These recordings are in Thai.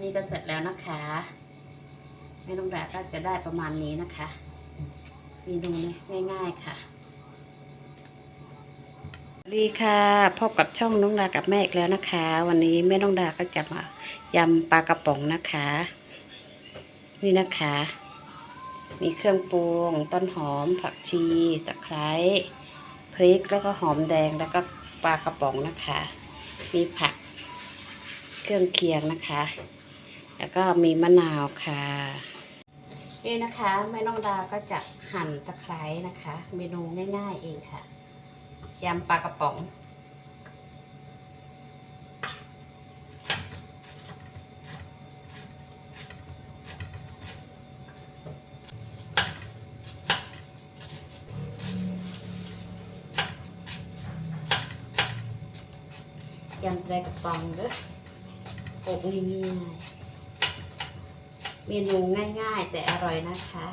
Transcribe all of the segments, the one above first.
นี่ก็เสร็จแล้วนะคะแม่น้องดาก็จะได้ประมาณนี้นะคะเมนูง่าย ๆค่ะสวัสดีค่ะพบกับช่องน้องดากับแม่อีกแล้วนะคะ วันนี้แม่น้องดาก็จะมายำปลากระป๋องนะคะ นี่นะคะ มีเครื่องปรุงต้นหอม ผักชีตะไคร้พริกแล้วก็หอมแดงแล้วก็ปลากระป๋องนะคะ มีผักเครื่องเคียงนะคะ แล้วก็มีมะนาวค่ะนี่นะคะแม่น้องดาก็จะหั่นตะไคร้นะคะ เมนูง่ายๆเองค่ะยำปลากระป๋อง ยำไตรกระป๋องเด้ออบง่ายๆ เมนูง่ายๆ แต่อร่อยนะคะ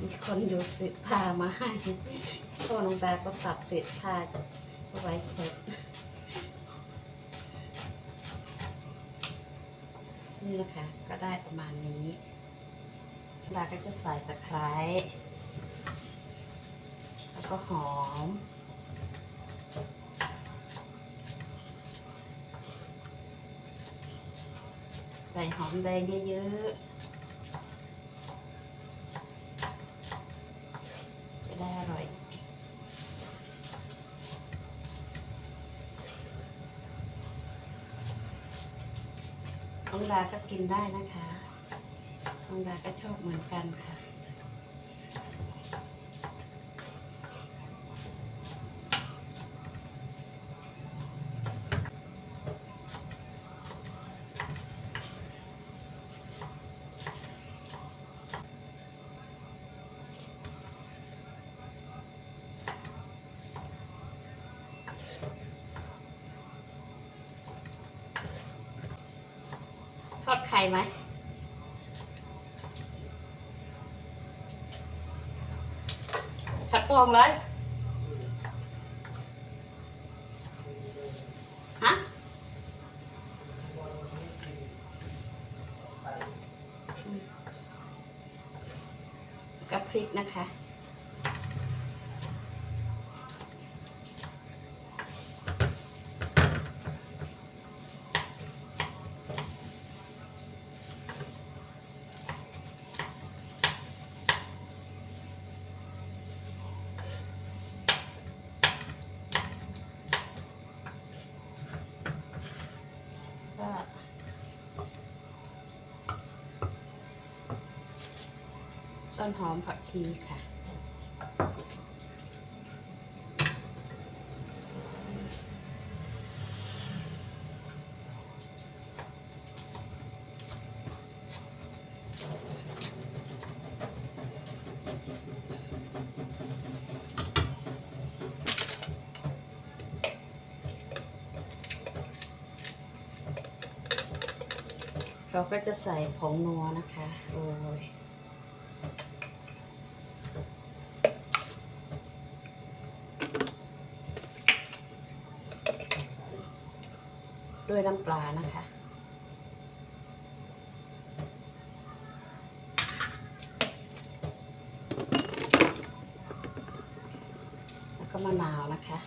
มีคนโยนเศษผ้ามาให้พ่อน้องตาก็สับเศษผ้าเอาไว้เช็ดนี่นะคะ ก็ได้ประมาณนี้ดาก็จะใส่ตะไคร้ ก็หอม ใส่หอมแดงเยอะๆ จะได้อร่อยน้องดาก็กินได้นะคะน้องดาก็ชอบเหมือนกันค่ะ ท อดไข่ไหมผัดพองเลยฮะกับพริกนะคะ ก็ ต้นหอมผักชีค่ะ เราก็จะใส่ผงนัวนะคะโรย ด้วยน้ำปลานะคะ แล้วก็มะนาวนะคะ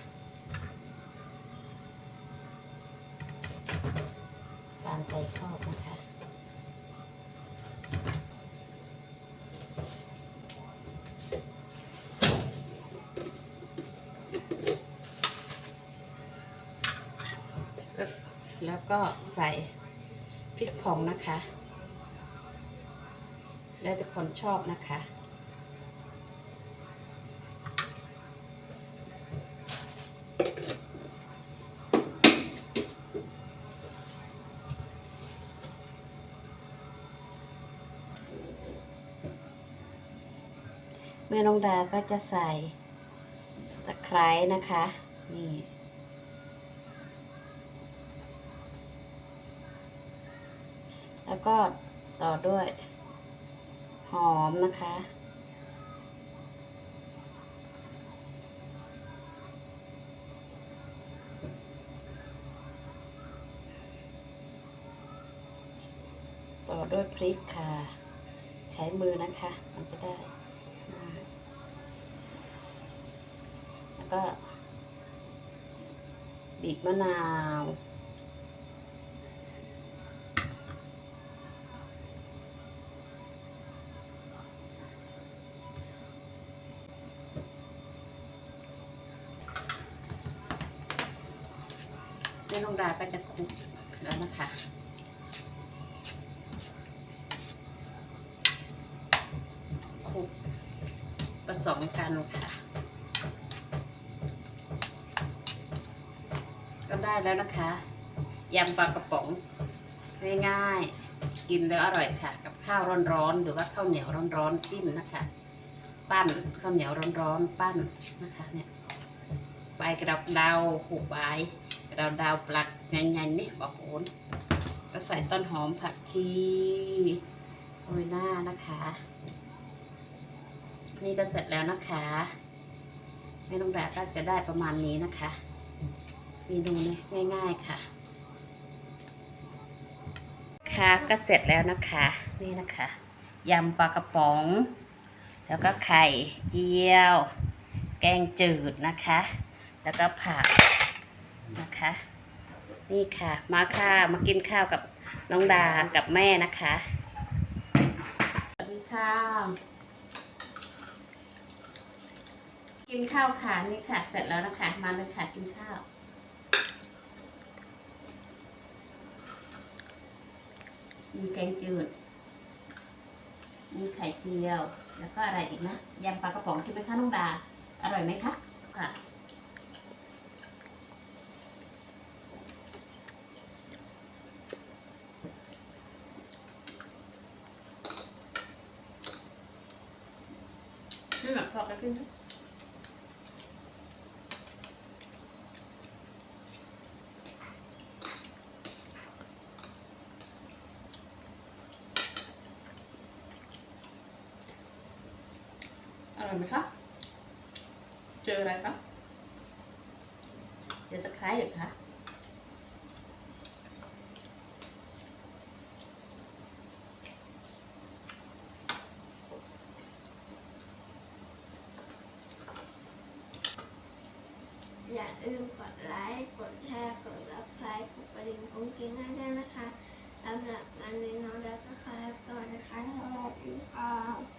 แล้วก็ใส่พริกผงนะคะ แล้วแต่คนชอบนะคะ แม่น้องดาก็จะใส่ตะไคร้นะคะ นี่ แล้วก็ต่อด้วย หอมนะคะ ต่อด้วยพริกค่ะ ใช้มือนะคะ มันจะได้แล้วก็บีบมะนาว แม่น้องดาก็จะคลุกแล้วนะคะคลุกผสมกันค่ะ ก็ได้แล้วนะคะยำปลากระป๋องง่ายๆ กินแล้วอร่อยค่ะ กับข้าวร้อนๆ หรือว่าข้าวเหนียวร้อนๆจิ้มนะคะ ปั้นข้าวเหนียวร้อนๆ ปั้นนะคะเนี่ยใบกระดาวหูใบ เราดาวปลักไงๆนี่บอกโอนก็ใส่ต้นหอมผักชีโรยหน้านะคะ นี่ก็เสร็จแล้วนะคะแม่น้องแดดก็จะได้ประมาณนี้นะคะเมนูนี้ง่าย ๆค่ะ ค่ะก็เสร็จแล้วนะคะ นี่นะคะยำปลากระป๋อง แล้วก็ไข่เจียว แกงจืดนะคะ แล้วก็ผัก นะคะ นี่ค่ะ มาค่ะ มากินข้าวกับน้องดากับแม่นะคะ สวัสดีค่ะ กินข้าวค่ะนี่ค่ะ เสร็จแล้วนะคะ มาเลยค่ะกินข้าวมีแกงจืด มีไข่เจียว แล้วก็อะไรอีกนะ ยำปลากระป๋องใช่ไหมคะน้องดา อร่อยไหมคะ ค่ะ นี่แบบพอกันขึ้นทุกอร่อยไหมคะ เจออะไรคะเดี๋ยวจะคล้ายอยู่คะ ลืมกดไลค์กดแชร์กดรับไลค์กดกระดิ่งกุ้งกิ้งให้ด้วยนะคะสำหรับวันนี้น้องแล้วก็ขอลาไก่อนนะคะสวัสดีค่ะ